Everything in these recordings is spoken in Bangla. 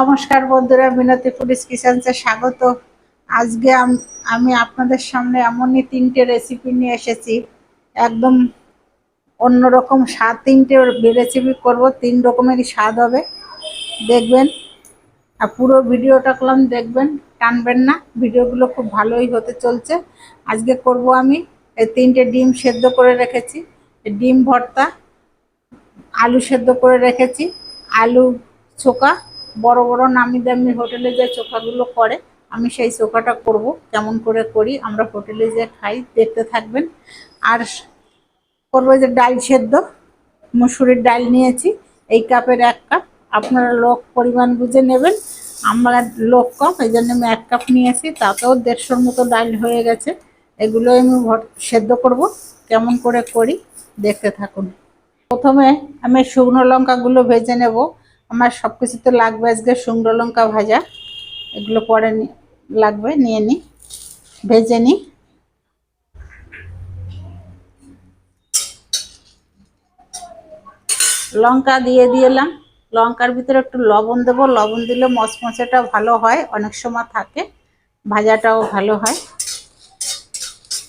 নমস্কার বন্ধুরা মিনতি পুলিশ কিচেন্সে স্বাগত। আজকে আম- আপনাদের সামনে এমনই তিনটে রেসিপি নিয়ে এসেছি। একদম অন্যরকম স্বাদ, তিনটে রেসিপি করব, তিন রকমেরই স্বাদ হবে। দেখবেন, আর পুরো ভিডিওটা করলাম, দেখবেন, টানবেন না, ভিডিওগুলো খুব ভালোই হতে চলছে। আজকে করব আমি এই তিনটে ডিম সেদ্ধ করে রেখেছি। ডিম ভর্তা, আলু সেদ্ধ করে রেখেছি। আলু চোকা বড় বড় নামি দামি হোটেলে যে চোখাগুলো করে, আমি সেই চোখাটা করব। কেমন করে করি, আমরা হোটেলে যে খাই, দেখতে থাকবেন। আর করব যে ডাল সেদ্ধ, মুসুরির ডাল নিয়েছি, এই কাপের এক কাপ। আপনারা লোক পরিমাণ বুঝে নেবেন, আমরা লোক কম, এই জন্য আমি এক কাপ নিয়েছি, তাতেও দেড়শোর মতো ডাল হয়ে গেছে। এগুলো আমি সেদ্ধ করব, কেমন করে করি, দেখতে থাকুন। প্রথমে আমি শুকনো লঙ্কাগুলো ভেজে নেব আমার সব কিছু তো লাগবে আজকে শুকনো লঙ্কা ভাজা। এগুলো পরে লাগবে, নিয়ে নিই ভেজে নিই লঙ্কা দিয়ে দিলাম লঙ্কার ভিতরে একটু লবণ দেবো। লবণ দিলে মচমচেটা ভালো হয়, অনেক সময় থাকে। ভাজাটাও ভালো হয়।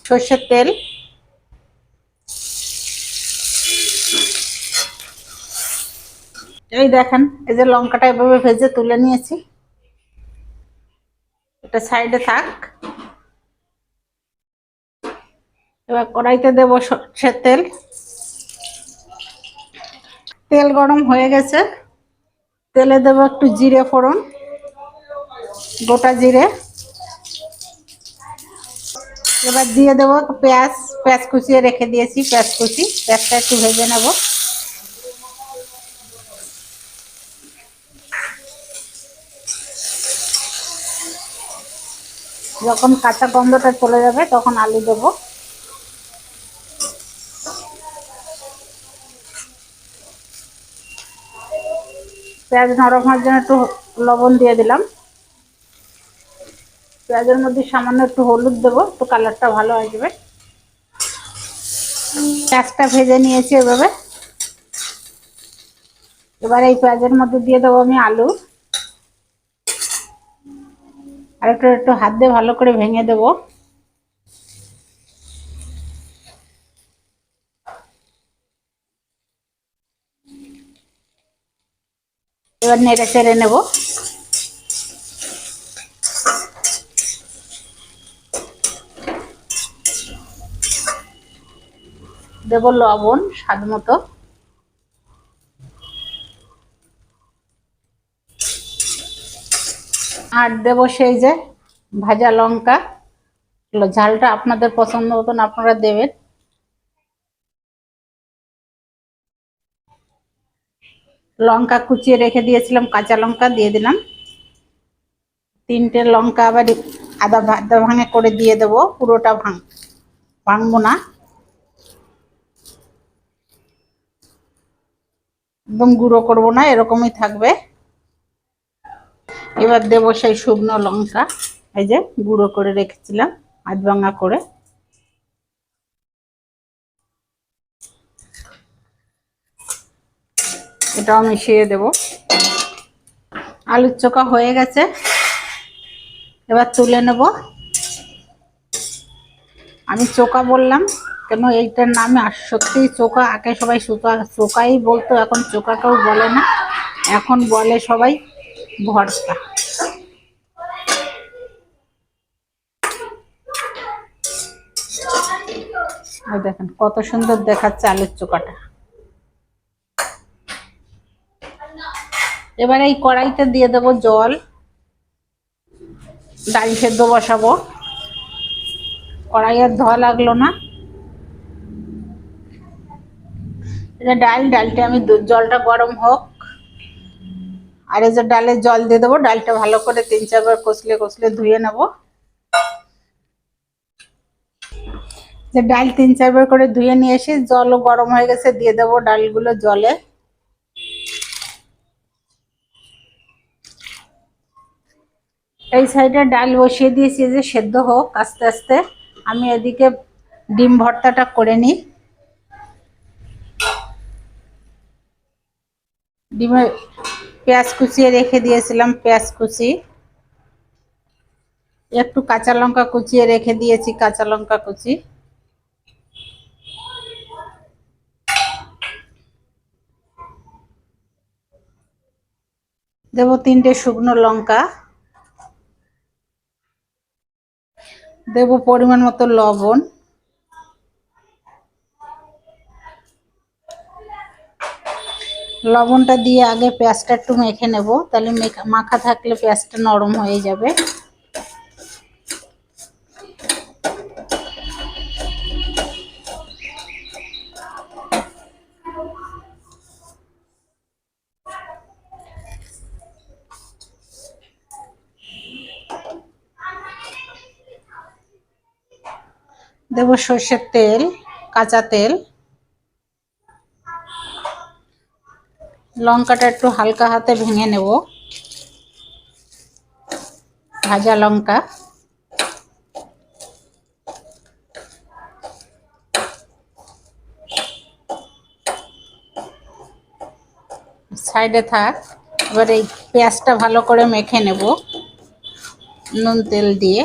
সর্ষের তেল। এই দেখেন, এই যে লঙ্কাটা এভাবে ভেজে তুলে নিয়েছি। এটা সাইডে থাক। এবার কড়াইতে দেব সর্ষের তেল। তেল গরম হয়ে গেছে। তেলে দেবো একটু জিরে ফোড়ন, গোটা জিরে। এবার দিয়ে দেবো পেঁয়াজ পেঁয়াজ কুচিয়ে রেখে দিয়েছি, পেঁয়াজ কুচি, পেঁয়াজটা একটু ভেজে নেব। যখন কাঁচা গন্ধটা চলে যাবে, তখন আলু দেব। পেঁয়াজ নরম হওয়ার জন্য একটু লবণ দিয়ে দিলাম। পেঁয়াজের মধ্যে সামান্য একটু হলুদ দেবো, একটু কালারটা ভালো আসবে। পেঁয়াজটা ভেজে নিয়েছি এভাবে। এবার এই পেঁয়াজের মধ্যে দিয়ে দেবো আমি আলু। আর একটু একটু হাত দিয়ে ভালো করে ভেঙে দেব। এবার নেড়ে চেড়ে নেব। দেব লবণ স্বাদ মতো। আর দেব সেই যে ভাজা লঙ্কা। ঝালটা আপনাদের পছন্দ মতন আপনারা দেবেন। লঙ্কা কুচিয়ে রেখে দিয়েছিলাম, কাঁচা লঙ্কা দিয়ে দিলাম। তিনটে লঙ্কা আবার আদা আদা ভাঙে করে দিয়ে দেবো, পুরোটা ভাঙ, ভাঙবো না। একদম গুঁড়ো করব না, এরকমই থাকবে। এবার দেবো সেই শুকনো লঙ্কা। এই যে গুঁড়ো করে রেখেছিলাম আধ ভাঙা করে। এটাও মিশিয়ে দেব। আলুর চোখা হয়ে গেছে। এবার তুলে নেব। আমি চোকা বললাম, কেন এইটার নামে সত্যি চোকা আগে সবাই চোকা চোকাই বলতো, এখন চোকা কেউ বলে না। এখন বলে সবাই। আর দেখেন, কত সুন্দর দেখাচ্ছে আলুর চোকাটা এবার এই কড়াইতে দিয়ে দেবো জল। ডাল সেদ্ধ বসাবো। কড়াই আর ধোয়া লাগল না। ডাল, ডালটা আমি জলটা গরম হোক। আর এই যে ডালের জল দিয়ে দেবো, ডালটা ভালো করে তিন চারবার কষলে কষলে ধুয়ে নেব। যে ডাল তিন চারবার করে ধুয়ে নিয়ে এসে জলও গরম হয়ে গেছে, দিয়ে দেবো ডালগুলো জলে। এই সাইডে ডাল বসিয়ে দিয়েছি যে সেদ্ধ হোক, আস্তে আস্তে। আমি এদিকে ডিম ভর্তাটা করে নিই। ডিমের পেঁয়াজ কুচিয়ে রেখে দিয়েছিলাম, পেঁয়াজ কুচি। একটু কাঁচা লঙ্কা কুচিয়ে রেখে দিয়েছি, কাঁচা লঙ্কা কুচি। দেব তিনটে শুকনো লঙ্কা। দেব পরিমাণ মতো লবণ। লবণটা দিয়ে আগে পেঁয়াজটা একটু মেখে নেব। তাহলে মেখা- থাকলে পেঁয়াজটা নরম হয়ে যাবে। দেব সর্ষের তেল, কাঁচা তেল। লঙ্কাটা একটু হালকা হাতে ভেঙে নেব। ভাজা লঙ্কা। সাইডে থাক, এবার এই পেঁয়াজটা ভালো করে মেখে নেব। নুন, তেল দিয়ে।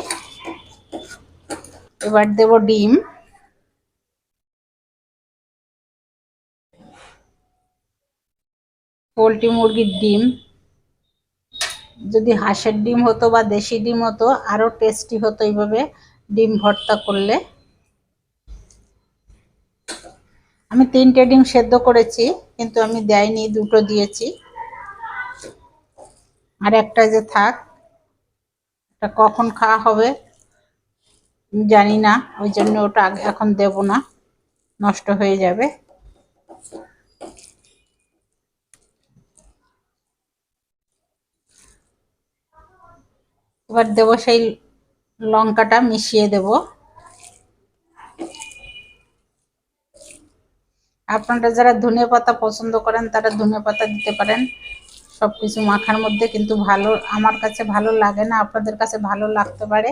এবার দেব ডিম। পোলট্রি মুরগির ডিম। যদি হাঁসের ডিম হতো বা দেশি ডিম হতো আরও টেস্টি হতো এইভাবে ডিম ভর্তা করলে। আমি তিনটে ডিম সেদ্ধ করেছি, কিন্তু আমি দেয়নি, দুটো দিয়েছি। আর একটা যে থাক, এটা কখন খাওয়া হবে জানি না, ওই জন্য ওটা এখন দেব না, নষ্ট হয়ে যাবে। এবার দেব সেই লঙ্কাটা মিশিয়ে দেব। আপনারা যারা ধনে পাতা পছন্দ করেন, তারা ধনে পাতা দিতে পারেন। সব কিছু মাখার মধ্যে কিন্তু ভালো, আমার কাছে ভালো লাগে না, আপনাদের কাছে ভালো লাগতে পারে।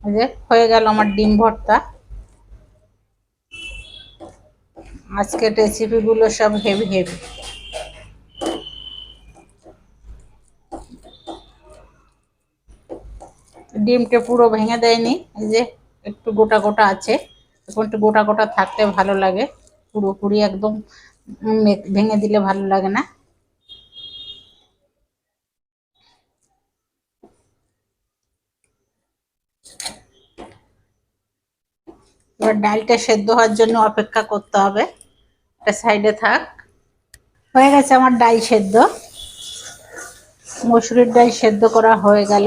যে হয়ে গেল আমার ডিম ভর্তা। আজকের রেসিপিগুলো সব হেভি হেভি ডিমটা পুরো ভেঙে দেয়নি, এই যে একটু গোটা গোটা আছে, এখন একটু গোটা গোটা থাকতে ভালো লাগে পুরোপুরি একদম ভেঙে দিলে ভালো লাগে না। এবার ডালটা সেদ্ধ হওয়ার জন্য অপেক্ষা করতে হবে, একটা সাইডে থাক। হয়ে গেছে আমার ডাল সেদ্ধ। মসুরির ডাল সেদ্ধ করা হয়ে গেল।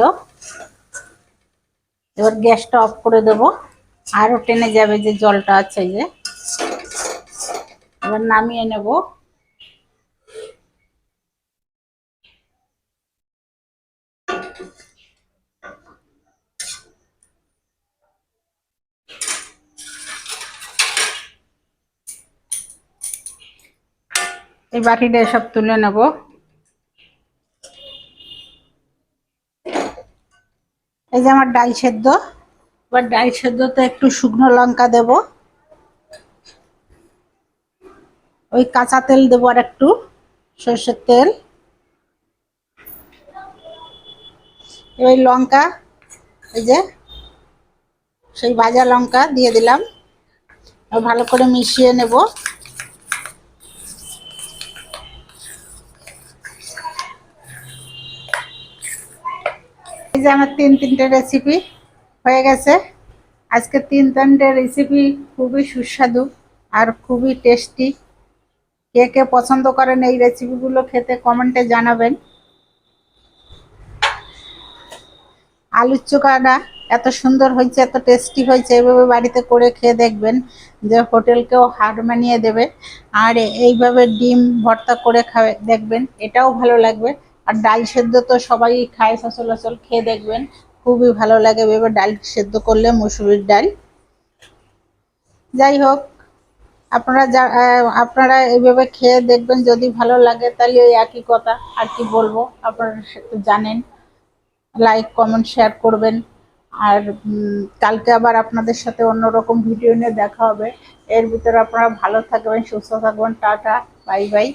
এবার গ্যাসটা অফ করে দেব। আরও টেনে যাবে যে জলটা আছে যে। এবার নামিয়ে নেব। এই বাটিটা সব তুলে নেব। এই যে আমার ডাল সেদ্ধ। এবার ডাল সেদ্ধতে একটু শুকনো লঙ্কা দেব। ওই কাঁচা তেল দেবো আর একটু, সর্ষের তেল। ওই লঙ্কা, এই যে সেই ভাজা লঙ্কা দিয়ে দিলাম। ভালো করে মিশিয়ে নেব। যে আমার তিন তিনটে রেসিপি হয়ে গেছে। আজকে তিন তিনটে রেসিপি খুবই সুস্বাদু আর খুবই টেস্টি কে কে পছন্দ করেন এই রেসিপিগুলো খেতে কমেন্টে জানাবেন। আলুর চোখাটা এত সুন্দর হয়েছে, এত টেস্টি হয়েছে এইভাবে বাড়িতে করে খেয়ে দেখবেন যে হোটেলকেও হার মানিয়ে দেবে। আর এইভাবে ডিম ভর্তা করে খাবে, দেখবেন এটাও ভালো লাগবে। আর ডাল সেদ্ধ তো সবাই খায় সচলাচল খেয়ে দেখবেন। খুবই ভালো লাগে এভাবে ডাল সেদ্ধ করলে মুসুরির ডাল। যাই হোক, আপনারা যা আপনারা এইভাবে খেয়ে দেখবেন, যদি ভালো লাগে তাহলে ওই একই কথা, আর কি বলব, আপনারা জানেন। লাইক কমেন্ট শেয়ার করবেন। আর কালকে আবার আপনাদের সাথে অন্যরকম ভিডিও নিয়ে দেখা হবে। এর ভিতরে আপনারা ভালো থাকবেন, সুস্থ থাকবেন, টাটা বাই বাই